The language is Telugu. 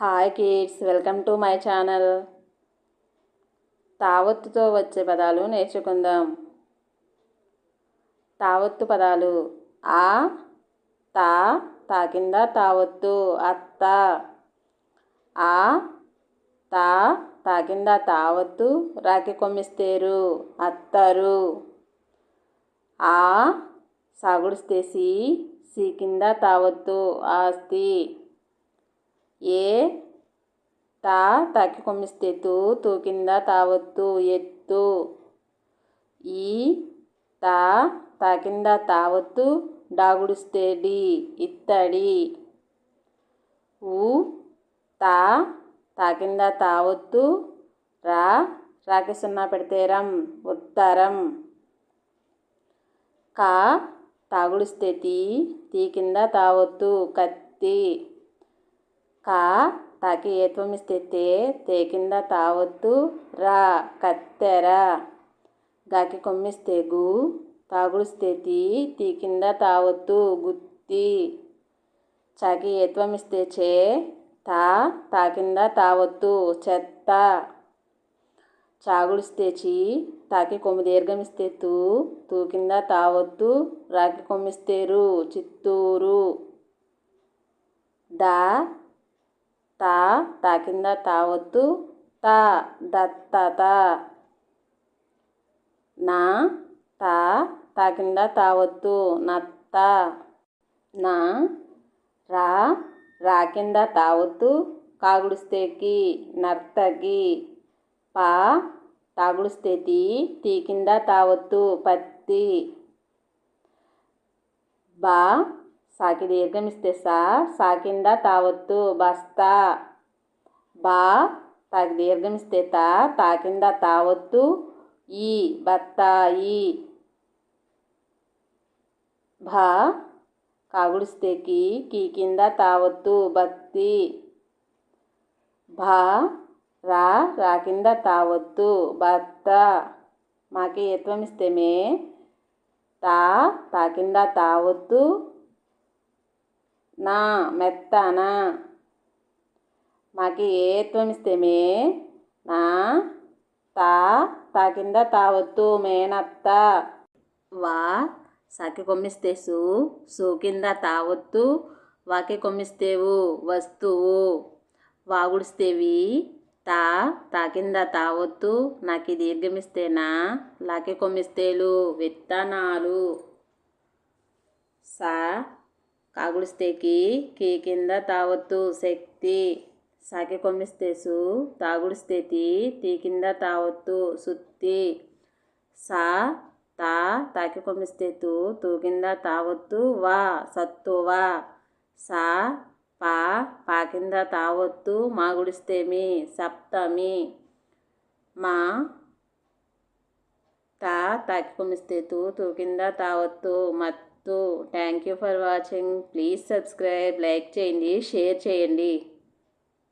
Hi kids welcome to my channel తావత్తుతో వచ్చే పదాలు నేర్చుకుందాం. తావత్తు పదాలు ఆ తా తా కింద తావత్తు అత్త. ఆ తా తా కింద తావత్తు రాకి కొమ్మిస్తేరు అత్తరు. ఆ సాగుడిస్తేసి సి కింద తావత్తు ఆస్తి. ఏ? తా తాకి కొమ్మిస్తే తూ తూ కింద తావత్తు ఎత్తు. ఈ? తా తా కింద తావత్తు డాగుడిస్తే డి ఇత్తడి. ఊ? తా తా కింద తావత్తు రా రాకి సున్నా పెడితే రం ఉత్తరం కా? తాగుడిస్తే తీ తీ కింద తావత్తు కత్తి. కా తాకి ఏత్వం ఇస్తే తే కింద తావత్తు రా కత్తెర. గాకి కొమ్మిస్తే గు తాగుడిస్తే తీ తీ కింద తావత్తు గుత్తి. చాకి ఏత్వం ఇస్తే చే తా తా కింద తావత్తు చెత్త. చాగుడిస్తే చీ తాకి కొమ్మి దీర్ఘమిస్తే తూ తూ కింద తావత్తు రాకి కొమ్మిస్తేరు చిత్తూరు. దా తా తా కింద తావత్తు తా దత్తత నా తా తా కింద తావత్తు నత్త నా రా రా కింద తావత్తు కాగుడిస్తేకి నర్తకి పా తాగుడుస్తే తీ తీ కింద తావత్తు పత్తి. బా సాకి దీర్ఘం ఇస్తే సా సాకింద తావత్తు బస్తా. బా తాకి దీర్ఘం ఇస్తే తా తాకింద తావత్తు ఈ బత్తాయి భా కాగుడిస్తే కీ కీ కింద తావత్తు బత్తి. భా రా రా కింద తావత్తు భర్త మాకి ఎత్వం ఇస్తే మే తా తా కింద తావత్తు నా మెత్తన. మాకి ఏత్వం ఇస్తే మే నా తా తా కింద తావద్దు మేనత్త. వా సాకి కొమ్మిస్తే సు సు కింద తావద్దు వాకి కొమ్మిస్తేవు వస్తువు. వాగుడిస్తేవి తా తా కింద తావత్తు నాకి దీర్ఘమిస్తేనా లాకి కొమ్మిస్తేలు విత్తనాలు. సా కాగుడిస్తేకి కీ కింద తావత్తు శక్తి. సాకి కొమ్మిస్తేసు తాగుడిస్తే తీ కింద తావత్తు సుత్తి. సా తా తాకి కొమ్మిస్తే తూ తూ కింద తావత్తు వా. సత్తువా సా పా పా కింద తావత్తు మాగుడిస్తేమి సప్తమి. మా తా తాకి కొమ్మిస్తే తూ తూ కింద తావత్తు మత్తు thank you for watching please subscribe like చేయండి షేర్ చేయండి